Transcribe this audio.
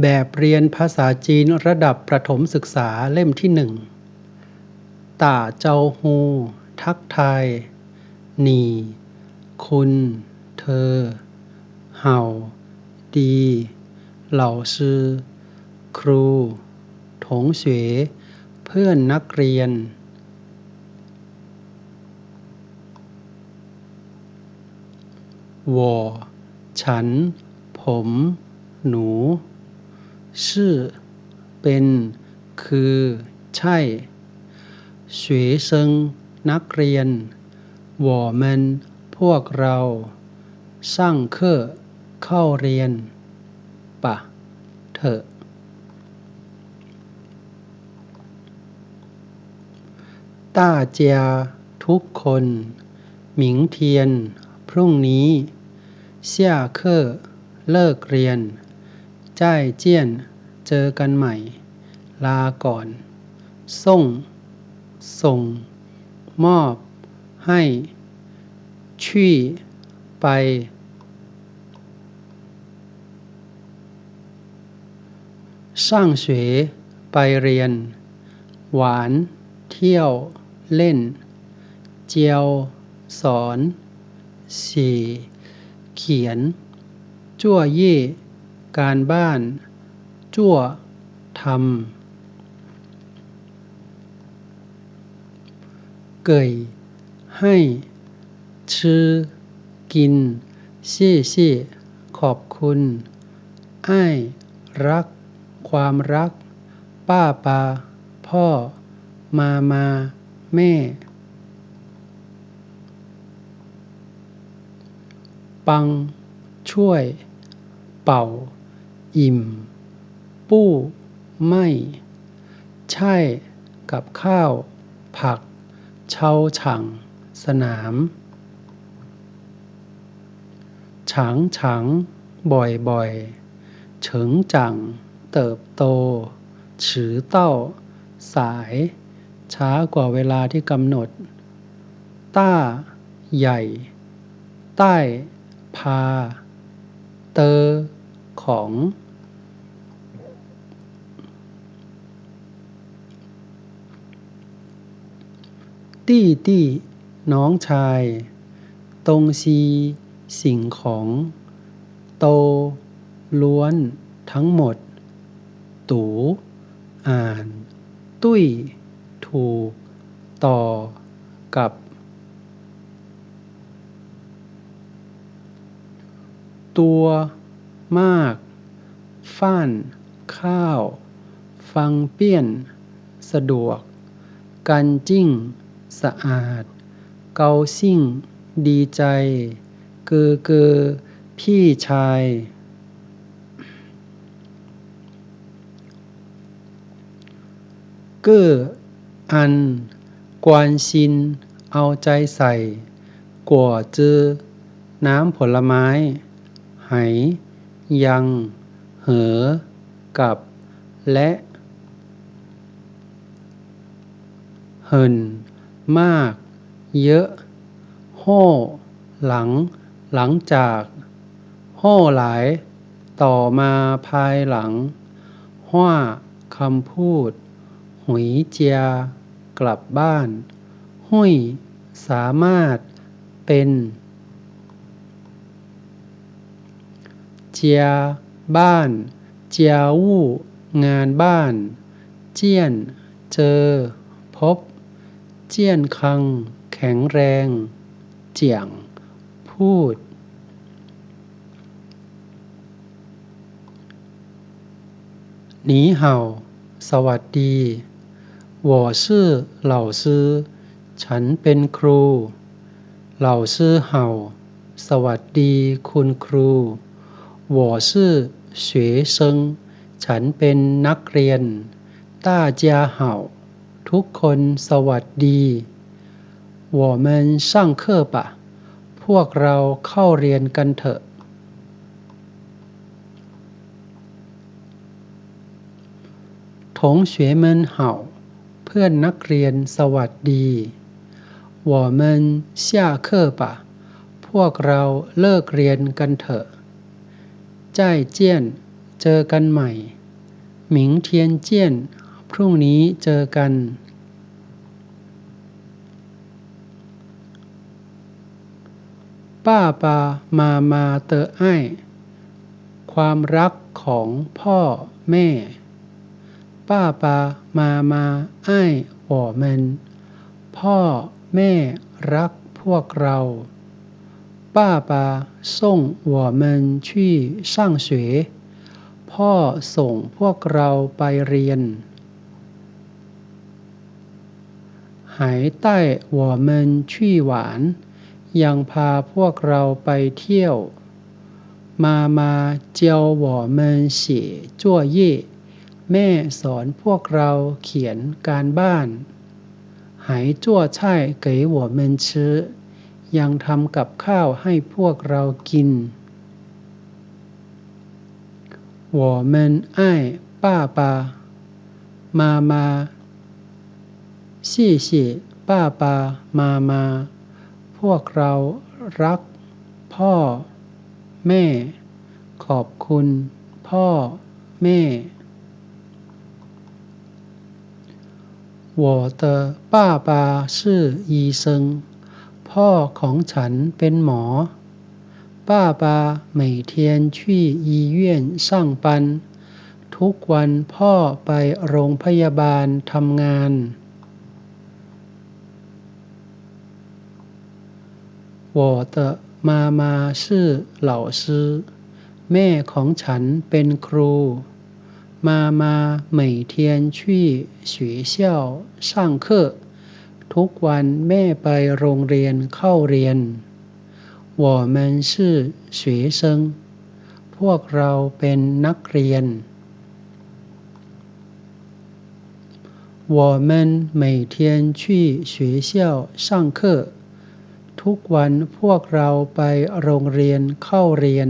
แบบเรียนภาษาจีนระดับประถมศึกษาเล่มที่หนึ่งต่าเจ้าฮู ทักไทยหนีคุณ เธอ เห่า ดี เหล่าซือ ครู ถงเสวเพื่อนนักเรียน我ฉัน ผม หนู ชื่อ เป็น คือ ใช่学生นักเรียน我们พวกเรา上课เข้าเรียนปะเถอะต้าเจียทุกคน หมิงเทียน พรุ่งนี้เสี่ยเคอเลิกเรียน จ้ายเจี้ยน เจอกันใหม่ ลาก่อน ส่ง ส่ง มอบ ให้ชี่ ไปช่างเฉวไปเรียน หวาน เที่ยว เล่น เจียว สอน สีเขียน จั่วเย่ การบ้าน จั่วทำเกยให้ชื่อกินเชี่ยเชี่ขอบคุณไอ้รัก ความรัก ป้าปาพ่อ มามาแม่ ปัง ช่วย เป่า อิ่ม ปู้ ไม่ ใช่ กับข้าว ผัก เชาฉังสนามฉางฉังบ่อยบ่อยเฉิงจัง เติบโต ฉือเต้า สาย ช้ากว่าเวลาที่กำหนด ต้า ใหญ่ ใต้ พา เตอ ของ ตี้ตี้น้องชาย ตรงซีสิ่งของ โต ล้วน ทั้งหมด ตูอ่าน ตุ้ย ถูก ต่อ กับ ตัว มากฟ้าน ข้าว ฟังเปี้ยน สะดวก กันจิ้ง สะอาด เกาซิ่ง ดีใจเกอเกอพี่ชาย เก้อ อัน กวานซิน เอาใจใส่ กัวเจอน้ำผลไม้ ไห ยัง เหอ กับ และ เหิน มาก เยอะ โห่หลัง หลังจาก โห่หลาย ต่อมาภายหลังห้าคำพูด หุยเจีย กลับบ้าน หุ้ย สามารถ เป็น เจีย บ้าน เจียวู่ งานบ้าน เจี้ยน เจอ พบ เจี้ยนคัง แข็งแรง เจียง พูด หนีเห่า สวัสดี我是老师ฉันเป็นครูเหล่าซื่อเห่า สวัสดี คุณครู 我是学生ฉันเป็นนักเรียน ต้าเจียเห่า ทุกคนสวัสดี我们上课吧พวกเราเข้าเรียนกันเถอะถงเฉวยเมินเห่า เพื่อนนักเรียนสวัสดี我们下课吧พวกเราเลิกเรียนกันเถอะ จ้ายเจี้ยน เจอกันใหม่ หมิงเทียนเจี้ยน พรุ่งนี้เจอกัน ป้าปามามาเตอไอความรักของพ่อแม่ ป้าปามามาไอ้我们พ่อแม่รักพวกเรา 爸爸送我们去上学พ่อส่งพวกเราไปเรียนหายใต้我们去玩ยังพาพวกเราไปเที่ยวมามา教我们写作业แม่สอนพวกเราเขียนการบ้านหายจั่วช่ายเก๋我们吃 ยังทำกับข้าวให้พวกเรากิน我们爱爸爸妈妈谢谢爸爸妈妈พวกเรารักพ่อแม่ ขอบคุณพ่อแม่我的爸爸是医生 พ่อของฉันเป็นหมอ爸爸每天去医院上班ทุกวันพ่อไปโรงพยาบาลทำงาน我的妈妈是老师แม่ของฉันเป็นครู妈妈每天去学校上课 ทุกวันแม่ไปโรงเรียนเข้าเรียน我们是学生พวกเราเป็นนักเรียน我们每天去学校上课ทุกวันพวกเราไปโรงเรียนเข้าเรียน